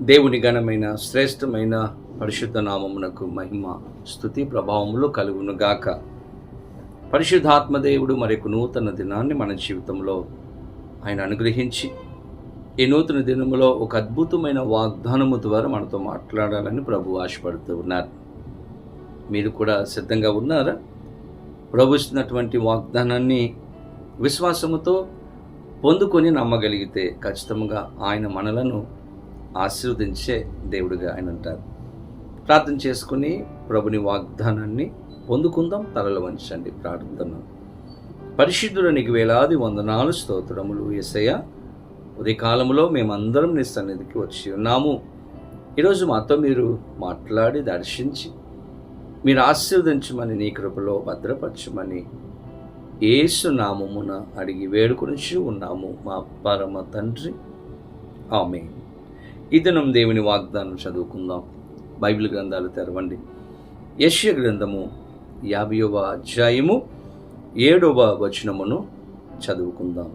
దేవుని ఘనమైన శ్రేష్టమైన పరిశుద్ధ నామమునకు మహిమ స్థుతి ప్రభావములు కలుగునుగాక గాక. మరొక నూతన దినాన్ని మన జీవితంలో ఆయన అనుగ్రహించి ఈ నూతన దినములో ఒక అద్భుతమైన వాగ్దానము ద్వారా మనతో మాట్లాడాలని ప్రభు ఆశపడుతూ ఉన్నారు. మీరు కూడా సిద్ధంగా ఉన్నారా? ప్రభు ఇస్తున్నటువంటి వాగ్దానాన్ని విశ్వాసముతో పొందుకొని నమ్మగలిగితే ఖచ్చితంగా ఆయన మనలను ఆశీర్వదించే దేవుడిగా ఆయన అంటారు ప్రార్థన చేసుకుని ప్రభుని వాగ్దానాన్ని పొందుకుందాం తలలు వంచండి ప్రార్థన పరిశుద్ధుడు నీకు వేలాది వందనాలు స్తోత్రములు ఎసయ్య ఉదయకాలంలో మేమందరం నీ సన్నిధికి వచ్చి ఉన్నాము. ఈరోజు మాతో మీరు మాట్లాడి దర్శించి మీరు ఆశీర్వదించమని నీ కృపలో భద్రపరచమని ఏసు నామమున అడిగి వేడుకొనిచి ఉన్నాము మా పరమ తండ్రి. ఆమె ఈ దినం దేవుని వాగ్దానం చదువుకుందాం. బైబిల్ గ్రంథాలు తెరవండి. యశ్య గ్రంథము యాభైవ అధ్యాయము ఏడవ వచనమును చదువుకుందాం.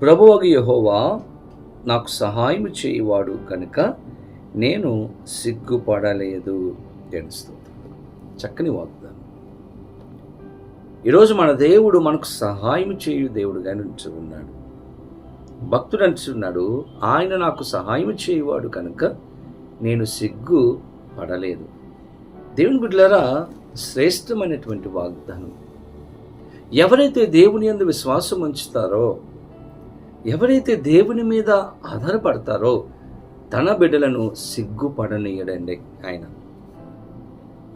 ప్రభువగ యహోవా నాకు సహాయం చేయవాడు కనుక నేను సిగ్గుపడలేదు తెలుస్తుంది చక్కని వాగ్దానం. ఈరోజు మన దేవుడు మనకు సహాయం చేయు దేవుడుగా నుంచి ఉన్నాడు. భక్తుడు అంటున్నాడు ఆయన నాకు సహాయం చేయవాడు కనుక నేను సిగ్గు పడలేదు. దేవుని బిడ్డలారా శ్రేష్టమైనటువంటి వాగ్దానం. ఎవరైతే దేవుని యందు విశ్వాసం ఉంచుతారో ఎవరైతే దేవుని మీద ఆధారపడతారో తన బిడ్డలను సిగ్గుపడనీయడండి ఆయన.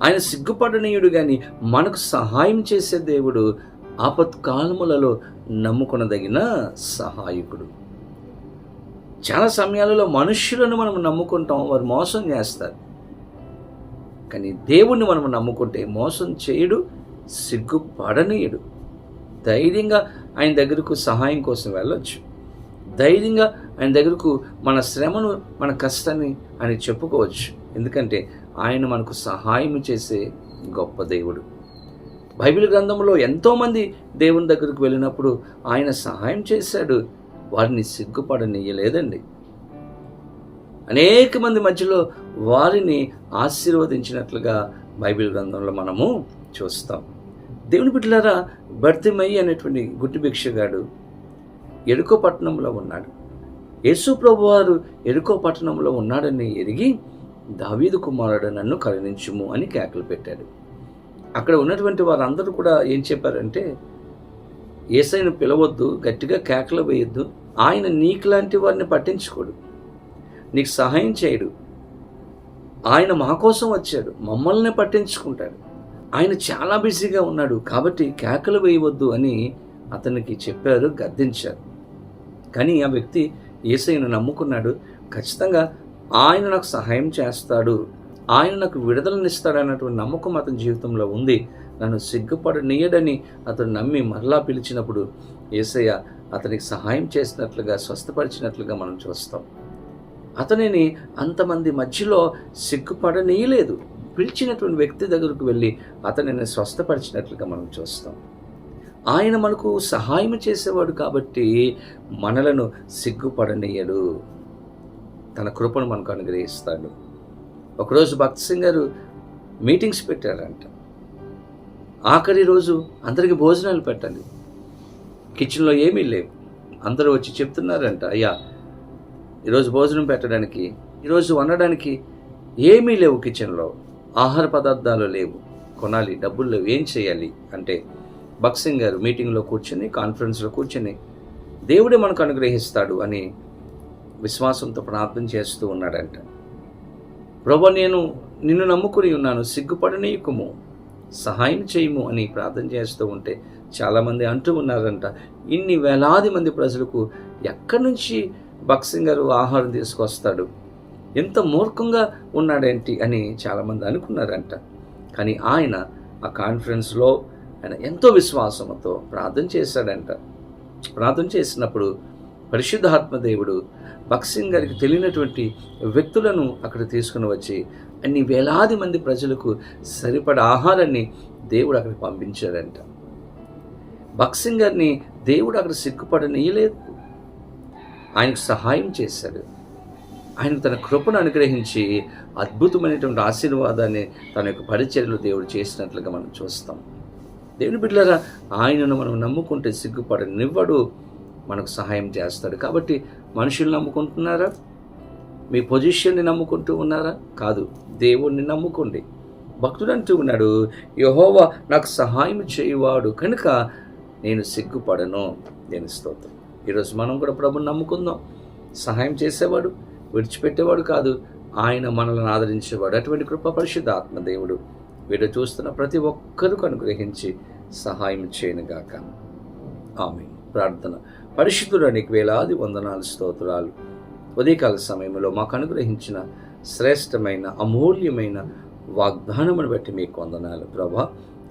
ఆయన సిగ్గుపడనీయుడు కానీ మనకు సహాయం చేసే దేవుడు ఆపత్కాలములలో నమ్ముకొనదగిన సహాయకుడు. చాలా సమయాలలో మనుష్యులను మనం నమ్ముకుంటాం వారు మోసం చేస్తారు. కానీ దేవుణ్ణి మనం నమ్ముకుంటే మోసం చేయడు సిగ్గుపడనీయుడు. ధైర్యంగా ఆయన దగ్గరకు సహాయం కోసం వెళ్ళొచ్చు. ధైర్యంగా ఆయన దగ్గరకు మన శ్రమను మన కష్టాన్ని అని చెప్పుకోవచ్చు. ఎందుకంటే ఆయన మనకు సహాయం చేసే గొప్ప దేవుడు. బైబిల్ గ్రంథంలో ఎంతోమంది దేవుని దగ్గరకు వెళ్ళినప్పుడు ఆయన సహాయం చేశాడు. వారిని సిగ్గుపడనీయలేదండి. అనేక మంది మధ్యలో వారిని ఆశీర్వదించినట్లుగా బైబిల్ గ్రంథంలో మనము చూస్తాం. దేవుని బిడ్డలారా భర్తిమయ్యి అనేటువంటి గుడ్డి భిక్షగాడు ఎరుకో పట్టణంలో ఉన్నాడు. యేసు ప్రభు వారు ఎరుకో పట్టణంలో ఉన్నాడని ఎరిగి దావీదు కుమారుడు నన్ను కరుణించుము అని కేకలు పెట్టాడు. అక్కడ ఉన్నటువంటి వారందరూ కూడా ఏం చెప్పారంటే ఏసైను పిలవద్దు గట్టిగా కేకలు వేయొద్దు ఆయన నీకులాంటి వారిని పట్టించుకోడు నీకు సహాయం చేయడు. ఆయన మా కోసం వచ్చాడు మమ్మల్ని పట్టించుకుంటాడు. ఆయన చాలా బిజీగా ఉన్నాడు కాబట్టి కేకలు వేయవద్దు అని అతనికి చెప్పారు గద్దించారు. కానీ ఆ వ్యక్తి ఏసైను నమ్ముకున్నాడు ఖచ్చితంగా ఆయన నాకు సహాయం చేస్తాడు. ఆయన నాకు విడుదలనిస్తాడన్నటువంటి నమ్మకం అతని జీవితంలో ఉంది. నన్ను సిగ్గుపడనీయడని అతను నమ్మి మరలా పిలిచినప్పుడు ఏసయ్య అతనికి సహాయం చేసినట్లుగా స్వస్థపరిచినట్లుగా మనం చూస్తాం. అతనిని అంతమంది మధ్యలో సిగ్గుపడనీయలేదు. పిలిచినటువంటి వ్యక్తి దగ్గరకు వెళ్ళి అతనిని స్వస్థపరిచినట్లుగా మనం చూస్తాం. ఆయన మనకు సహాయం చేసేవాడు కాబట్టి మనలను సిగ్గుపడనీయడు. తన కృపను మనకు అనుగ్రహిస్తాడు. ఒకరోజు భక్త్ సింగ్ గారు మీటింగ్స్ పెట్టారంట. ఆఖరి రోజు అందరికీ భోజనాలు పెట్టాలి. కిచెన్లో ఏమీ లేవు. అందరూ వచ్చి చెప్తున్నారంట అయ్యా ఈరోజు భోజనం పెట్టడానికి ఈరోజు వండడానికి ఏమీ లేవు కిచెన్లో. ఆహార పదార్థాలు లేవు. కొనాలి డబ్బులు లేవు. ఏం చేయాలి? అంటే బక్సింగ్ గారు మీటింగ్లో కూర్చొని కాన్ఫరెన్స్లో కూర్చొని దేవుడే మనకు అనుగ్రహిస్తాడు అని విశ్వాసంతో ప్రార్థన చేస్తూ ఉన్నాడంట. ప్రభు నేను నిన్ను నమ్ముకుని ఉన్నాను. సిగ్గుపడనీయకుము. సహాయం చేయము అని ప్రార్థన చేస్తూ ఉంటే చాలామంది అంటూ ఉన్నారంట. ఇన్ని వేలాది మంది ప్రజలకు ఎక్కడి నుంచి బక్సింగరు ఆహారం తీసుకొస్తాడు? ఎంత మూర్ఖంగా ఉన్నాడేంటి అని చాలామంది అనుకున్నారంట. కానీ ఆయన ఆ కాన్ఫరెన్స్లో ఆయన ఎంతో విశ్వాసంతో ప్రార్థన చేశాడంట. ప్రార్థన చేసినప్పుడు పరిశుద్ధాత్మ దేవుడు బక్సింగ్ గారికి తెలియనటువంటి వ్యక్తులను అక్కడ తీసుకుని వచ్చి అన్ని వేలాది మంది ప్రజలకు సరిపడ ఆహారాన్ని దేవుడు అక్కడికి పంపించాడంట. బక్సింగ్ గారిని దేవుడు అక్కడ సిగ్గుపడనీయలేదు. ఆయనకు సహాయం చేశాడు. ఆయన తన కృపను అనుగ్రహించి అద్భుతమైనటువంటి ఆశీర్వాదాన్ని తన యొక్క పరిచర్యలు దేవుడు చేసినట్లుగా మనం చూస్తాం. దేవుని బిడ్డలారా ఆయనను మనం నమ్ముకుంటే సిగ్గుపడనివ్వడు. మనకు సహాయం చేస్తాడు. కాబట్టి మనుషులు నమ్ముకుంటున్నారా? మీ పొజిషన్ని నమ్ముకుంటూ ఉన్నారా? కాదు దేవుణ్ణి నమ్ముకోండి. భక్తుడు అంటూ ఉన్నాడు యహోవా నాకు సహాయం చేయవాడు కనుక నేను సిగ్గుపడను. నేను స్తోత్రం. ఈరోజు మనం కూడా ప్రభుని నమ్ముకుందాం. సహాయం చేసేవాడు విడిచిపెట్టేవాడు కాదు ఆయన మనల్ని ఆదరించేవాడు. అటువంటి కృప పరిశుద్ధ ఆత్మదేవుడు వీడు చూస్తున్న ప్రతి ఒక్కరికి అనుగ్రహించి సహాయం చేయనుగాక. ఆమె ప్రార్థన. పరిశుద్ధుడానికి వేలాది వందనాలు స్తోత్రాలు. ఉదయకాల సమయంలో మాకు అనుగ్రహించిన శ్రేష్టమైన అమూల్యమైన వాగ్దానమును బట్టి మీకు వందనాలు. ప్రభా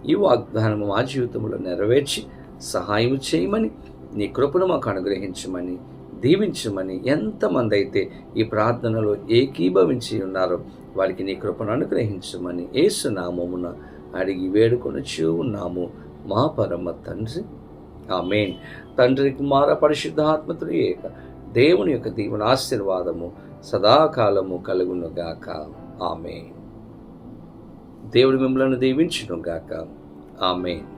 ఈ వాగ్దానము మా జీవితంలో నెరవేర్చి సహాయం చేయమని నీ కృపను మాకు అనుగ్రహించమని దీవించమని ఎంతమంది అయితే ఈ ప్రార్థనలో ఏకీభవించి ఉన్నారో వారికి నీ కృపను అనుగ్రహించమని ఏసునామమున అడిగి వేడుకొనుచూ ఉన్నాము. మా పరమ తండ్రి ఆమెన్. తండ్రి కుమార పరిశుద్ధాత్మతుడు ఏక. దేవుని యొక్క దీవుని ఆశీర్వాదము సదాకాలము కలుగునుగాక ఆమె దేవుడు మిమ్మల్ని దీవించునుగాక ఆమెన్.